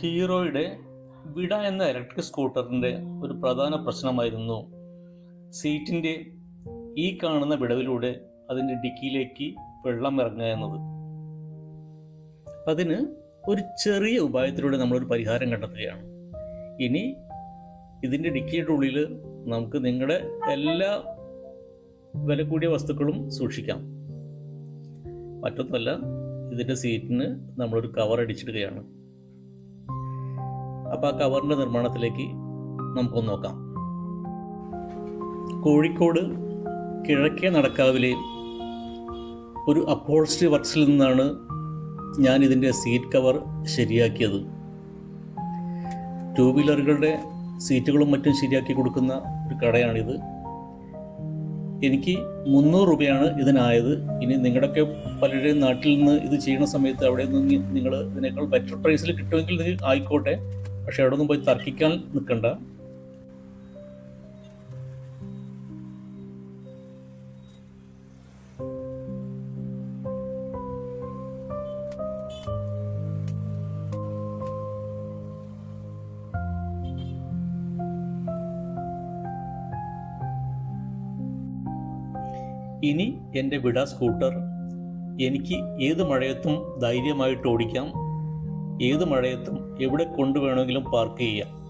ഹീറോയുടെ വിട എന്ന ഇലക്ട്രിക് സ്കൂട്ടറിന്റെ ഒരു പ്രധാന പ്രശ്നമായിരുന്നു സീറ്റിന്റെ ഈ കാണുന്ന വിടവിലൂടെ അതിന്റെ ഡിക്കിയിലേക്ക് വെള്ളം ഇറങ്ങുക എന്നത്. അതിന് ഒരു ചെറിയ ഉപായത്തിലൂടെ നമ്മളൊരു പരിഹാരം കണ്ടെത്തുകയാണ്. ഇനി ഇതിന്റെ ഡിക്കിയുടെ ഉള്ളിൽ നമുക്ക് നിങ്ങളുടെ എല്ലാ വില കൂടിയ വസ്തുക്കളും സൂക്ഷിക്കാം. മറ്റൊന്നുമല്ല ഇതിന്റെ സീറ്റിന് നമ്മളൊരു കവർ അടിച്ചിടുകയാണ്. അപ്പോൾ ആ കവറിന്റെ നിർമ്മാണത്തിലേക്ക് നമുക്കൊന്ന് നോക്കാം. കോഴിക്കോട് കിഴക്കേ നടക്കാവിലെ ഒരു അപ്പോൾസ്ട്രി വർക്സിൽ നിന്നാണ് ഞാൻ ഇതിന്റെ സീറ്റ് കവർ ശരിയാക്കിയത്. ടൂ വീലറുകളുടെ സീറ്റുകളും മറ്റും ശരിയാക്കി കൊടുക്കുന്ന ഒരു കടയാണിത്. എനിക്ക് മുന്നൂറ് രൂപയാണ് ഇതിനായത്. ഇനി നിങ്ങളുടെയൊക്കെ പലരുടെയും നാട്ടിൽ നിന്ന് ഇത് ചെയ്യുന്ന സമയത്ത് അവിടെ നിന്ന് നിങ്ങൾ ഇതിനേക്കാൾ ബെറ്റർ പ്രൈസിൽ കിട്ടുമെങ്കിൽ ആയിക്കോട്ടെ. പക്ഷെ അവിടെ ഒന്നും പോയി തർക്കിക്കാൻ നിൽക്കണ്ട. ഇനി എന്റെ വിട സ്കൂട്ടർ. എനിക്ക് ഏത് മഴയത്തും ധൈര്യമായിട്ട് ഓടിക്കാം. ഏത് മഴയത്തും എവിടെ കൊണ്ടുവേണമെങ്കിലും പാർക്ക് ചെയ്യാം.